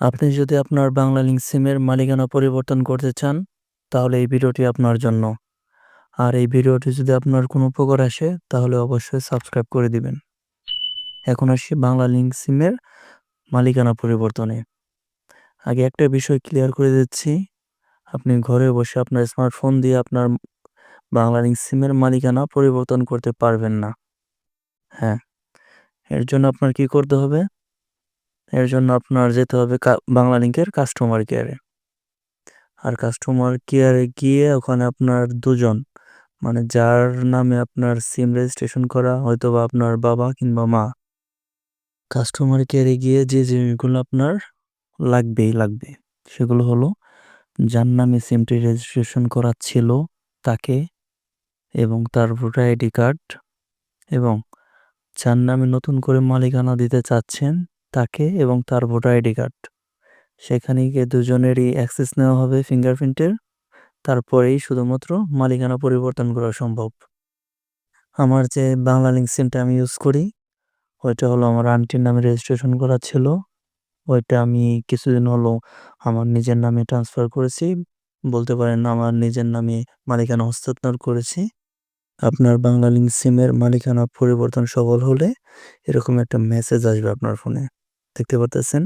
আপনি যদি আপনার বাংলালিংক সিমের মালিকানা পরিবর্তন করতে চান, তাহলে এই ভিডিওটি আপনার জন্য। আর এই ভিডিওটি যদি আপনার কোনো উপকার আসে, তাহলে অবশ্যই সাবস্ক্রাইব করে দিবেন। এখন আসি বাংলালিংক সিমের মালিকানা পরিবর্তনে। আগে একটা বিষয় ক্লিয়ার করে দিচ্ছি। আপনি ঘরে বসে আপনার স্মার্টফোন দিয়ে আপনার বাংলালিংক সিমের মালিকানা পরিবর্তন করতে পারবেন না। হ্যাঁ এর জন্য আপনার কি করতে হবে? এর জন্য আপনার যেতে হবে বাংলা লিঙ্কের কাস্টমার কেয়ারে আর কাস্টমার কেয়ারে গিয়ে ওখানে আপনার দুজন মানে যার নামে আপনার সিম রেজিস্ট্রেশন করা হয়তো বা আপনার বাবা কিংবা মা। কাস্টমার কেয়ারে গিয়ে যে জিনিসগুলো আপনার লাগবেই লাগবে, সেগুলো হলো যার নামে সিমটি রেজিস্ট্রেশন করা ছিল তাকে এবং তার ভোটার আইডি কার্ড এবং যার নামে নতুন করে মালিকানা দিতে চাচ্ছেন তাকে এবং তার ভোটার আইডি কার্ড। সেখানে গিয়ে দুজনেরই অ্যাক্সেস নেওয়া হবে ফিঙ্গারপ্রিন্টের। তারপরেই শুধুমাত্র মালিকানা পরিবর্তন করা সম্ভব। আমার যে বাংলা লিঙ্ক সিমটা আমি ইউজ করি, ওইটা হলো আমার আন্টির নামে রেজিস্ট্রেশন করা ছিল। ওইটা আমি কিছুদিন হলো আমার নিজের নামে ট্রান্সফার করেছি। বলতে পারেন আমার নিজের নামে মালিকানা হস্তান্তর করেছি। আপনার বাংলা লিঙ্ক সিমের মালিকানা পরিবর্তন সফল হলে এরকম একটা মেসেজ আসবে আপনার ফোনে দেখতে পারতেছেন।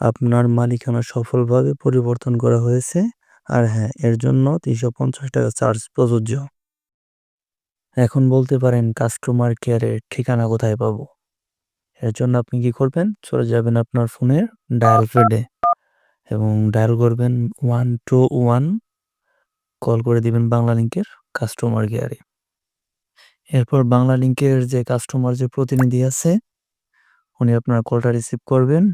আপনার মালিকানা সফলভাবে পরিবর্তন করা হয়েছে। আর হ্যাঁ এর জন্য তিনশো পঞ্চাশ টাকা চার্জ প্রযোজ্য। এখন বলতে পারেন কাস্টমার কেয়ারের ঠিকানা কোথায় পাবো? এর জন্য আপনি কি করবেন? চলে যাবেন আপনার ফোনের ডায়াল ফেডে এবং ডায়াল করবেন ওয়ান টু ওয়ান কল করে দিবেন বাংলা লিঙ্কের কাস্টমার কেয়ারে এরপর বাংলা লিঙ্কের যে কাস্টমার যে প্রতিনিধি আছে উনি আপনার কলটা রিসিভ করবেন।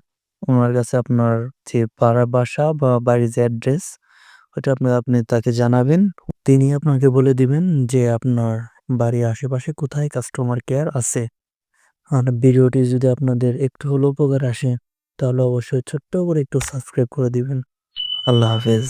ওনার কাছে আপনার যে পাড়া বাসা বা বাড়ির যে অ্যাড্রেস ওটা আপনার আপনি তাকে জানাবেন। তিনি আপনাকে বলে দিবেন যে আপনার বাড়ির আশেপাশে কোথায় কাস্টমার কেয়ার আছে। আর ভিডিওটি যদি আপনাদের একটু হলেও উপকার আসে, তাহলে অবশ্যই ছোট্ট করে একটু সাবস্ক্রাইব করে দিবেন। আল্লাহ হাফেজ।